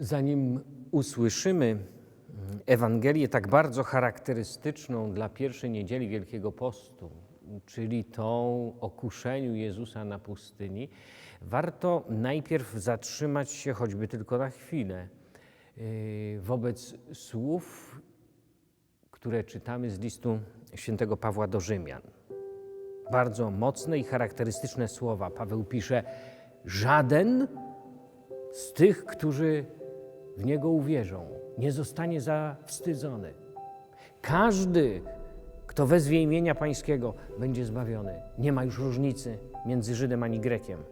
Zanim usłyszymy mm, Ewangelię tak bardzo charakterystyczną dla pierwszej niedzieli Wielkiego Postu, czyli tą o kuszeniu Jezusa na pustyni, warto najpierw zatrzymać się choćby tylko na chwilę yy, wobec słów, które czytamy z listu świętego Pawła do Rzymian. Bardzo mocne i charakterystyczne słowa. Paweł pisze: Żaden z tych, którzy w Niego uwierzą, nie zostanie zawstydzony. Każdy, kto wezwie imienia Pańskiego, będzie zbawiony. Nie ma już różnicy między Żydem ani Grekiem.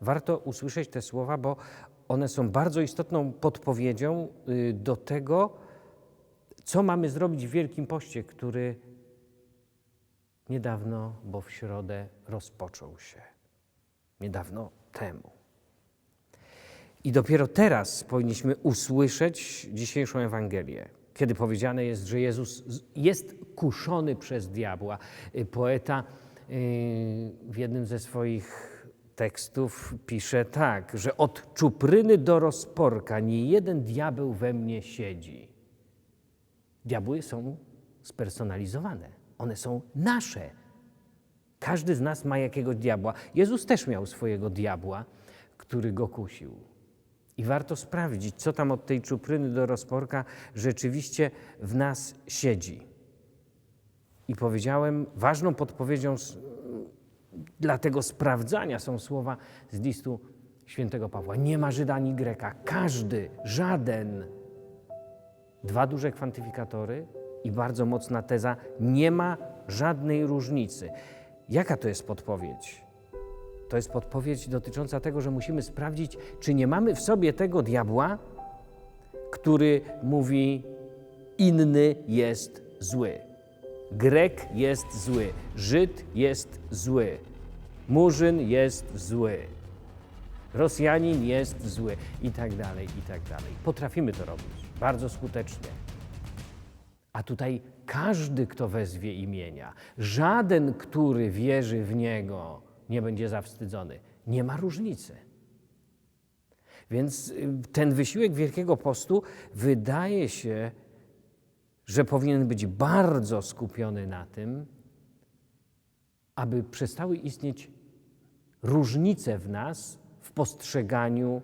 Warto usłyszeć te słowa, bo one są bardzo istotną podpowiedzią y, do tego, co mamy zrobić w Wielkim Poście, który niedawno, bo w środę rozpoczął się. Niedawno temu. I dopiero teraz powinniśmy usłyszeć dzisiejszą Ewangelię, kiedy powiedziane jest, że Jezus jest kuszony przez diabła. Y, Poeta y, w jednym ze swoich tekstów pisze tak, że od czupryny do rozporka nie jeden diabeł we mnie siedzi. Diabły są spersonalizowane, one są nasze. Każdy z nas ma jakiegoś diabła. Jezus też miał swojego diabła, który go kusił. I warto sprawdzić, co tam od tej czupryny do rozporka rzeczywiście w nas siedzi. I powiedziałem, ważną podpowiedzią dla tego sprawdzania są słowa z listu świętego Pawła. Nie ma Żyda ani Greka. Każdy, żaden. Dwa duże kwantyfikatory i bardzo mocna teza. Nie ma żadnej różnicy. Jaka to jest podpowiedź? To jest podpowiedź dotycząca tego, że musimy sprawdzić, czy nie mamy w sobie tego diabła, który mówi: inny jest zły. Grek jest zły, Żyd jest zły, Murzyn jest zły, Rosjanin jest zły i tak dalej, i tak dalej. Potrafimy to robić bardzo skutecznie. A tutaj każdy, kto wezwie imienia, żaden, który wierzy w Niego, nie będzie zawstydzony. Nie ma różnicy. Więc y, ten wysiłek Wielkiego Postu wydaje się, że powinien być bardzo skupiony na tym, aby przestały istnieć różnice w nas w postrzeganiu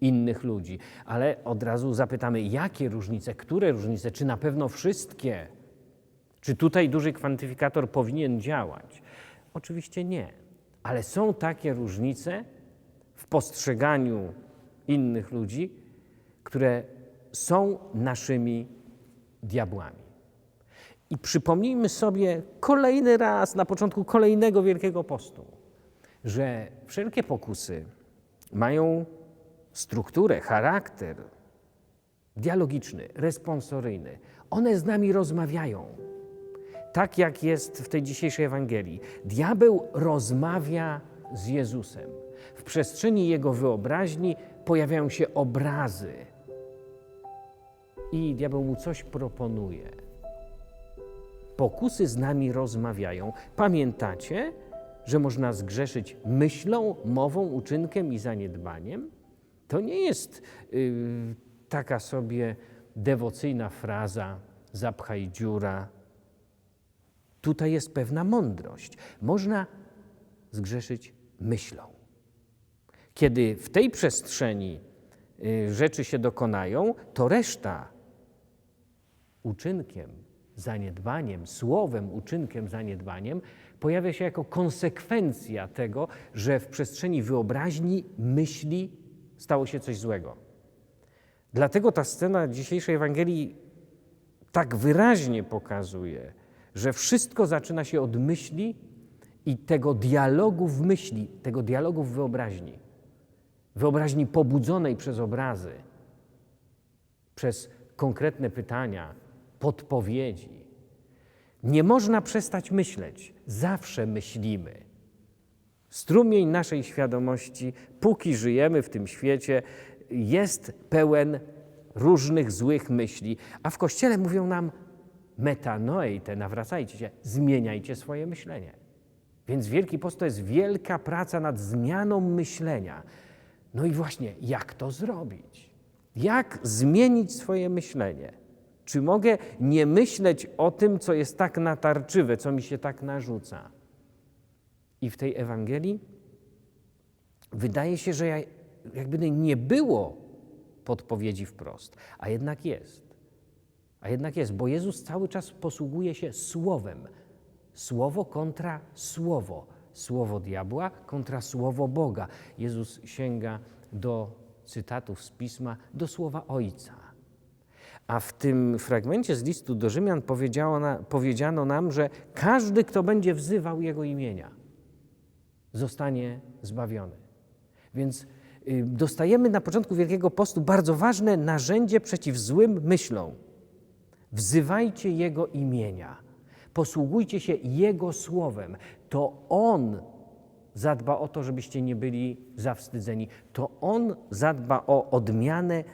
innych ludzi. Ale od razu zapytamy, jakie różnice, które różnice, czy na pewno wszystkie? Czy tutaj duży kwantyfikator powinien działać? Oczywiście nie. Ale są takie różnice w postrzeganiu innych ludzi, które są naszymi diabłami. I przypomnijmy sobie kolejny raz, na początku kolejnego Wielkiego Postu, że wszelkie pokusy mają strukturę, charakter dialogiczny, responsoryjny. One z nami rozmawiają tak jak jest w tej dzisiejszej Ewangelii. Diabeł rozmawia z Jezusem. W przestrzeni jego wyobraźni pojawiają się obrazy. I diabeł mu coś proponuje. Pokusy z nami rozmawiają. Pamiętacie, że można zgrzeszyć myślą, mową, uczynkiem i zaniedbaniem? To nie jest yy, taka sobie dewocyjna fraza zapchaj dziura, Tutaj jest pewna mądrość. Można zgrzeszyć myślą. Kiedy w tej przestrzeni y, rzeczy się dokonają, to reszta uczynkiem, zaniedbaniem, słowem, uczynkiem, zaniedbaniem pojawia się jako konsekwencja tego, że w przestrzeni wyobraźni, myśli stało się coś złego. Dlatego ta scena dzisiejszej Ewangelii tak wyraźnie pokazuje, że wszystko zaczyna się od myśli i tego dialogu w myśli, tego dialogu w wyobraźni. Wyobraźni pobudzonej przez obrazy, przez konkretne pytania, podpowiedzi. Nie można przestać myśleć, zawsze myślimy. Strumień naszej świadomości, póki żyjemy w tym świecie, jest pełen różnych złych myśli, a w kościele mówią nam: metanoite, nawracajcie się, zmieniajcie swoje myślenie. Więc Wielki Post to jest wielka praca nad zmianą myślenia. No i właśnie, jak to zrobić? Jak zmienić swoje myślenie? Czy mogę nie myśleć o tym, co jest tak natarczywe, co mi się tak narzuca? I w tej Ewangelii wydaje się, że ja, jakby nie było podpowiedzi wprost, a jednak jest. A jednak jest, bo Jezus cały czas posługuje się słowem. Słowo kontra słowo. Słowo diabła kontra słowo Boga. Jezus sięga do cytatów z pisma, do słowa Ojca. A w tym fragmencie z listu do Rzymian powiedziano, na, powiedziano nam, że każdy, kto będzie wzywał Jego imienia, zostanie zbawiony. Więc y, dostajemy na początku Wielkiego Postu bardzo ważne narzędzie przeciw złym myślom. Wzywajcie Jego imienia, posługujcie się Jego słowem. To On zadba o to, żebyście nie byli zawstydzeni. To On zadba o odmianę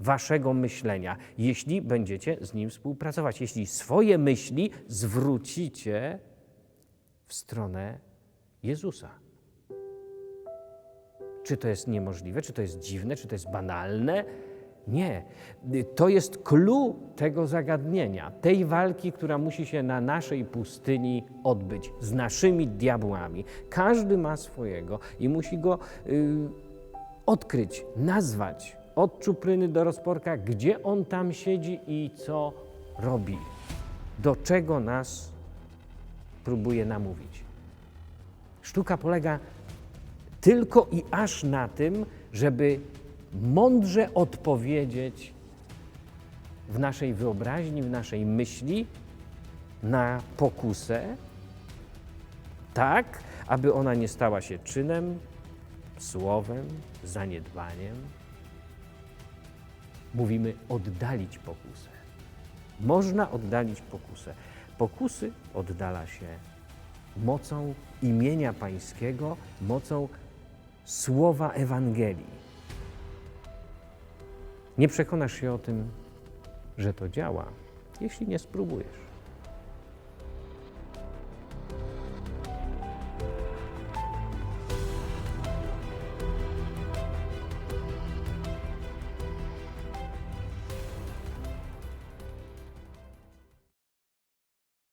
waszego myślenia, jeśli będziecie z Nim współpracować, jeśli swoje myśli zwrócicie w stronę Jezusa. Czy to jest niemożliwe, czy to jest dziwne, czy to jest banalne? Nie. To jest clue tego zagadnienia, tej walki, która musi się na naszej pustyni odbyć z naszymi diabłami. Każdy ma swojego i musi go y, odkryć, nazwać od czupryny do rozporka, gdzie on tam siedzi i co robi, do czego nas próbuje namówić. Sztuka polega tylko i aż na tym, żeby mądrze odpowiedzieć w naszej wyobraźni, w naszej myśli na pokusę, tak, aby ona nie stała się czynem, słowem, zaniedbaniem. Mówimy oddalić pokusę. Można oddalić pokusę. Pokusy oddala się mocą imienia Pańskiego, mocą słowa Ewangelii. Nie przekonasz się o tym, że to działa, jeśli nie spróbujesz.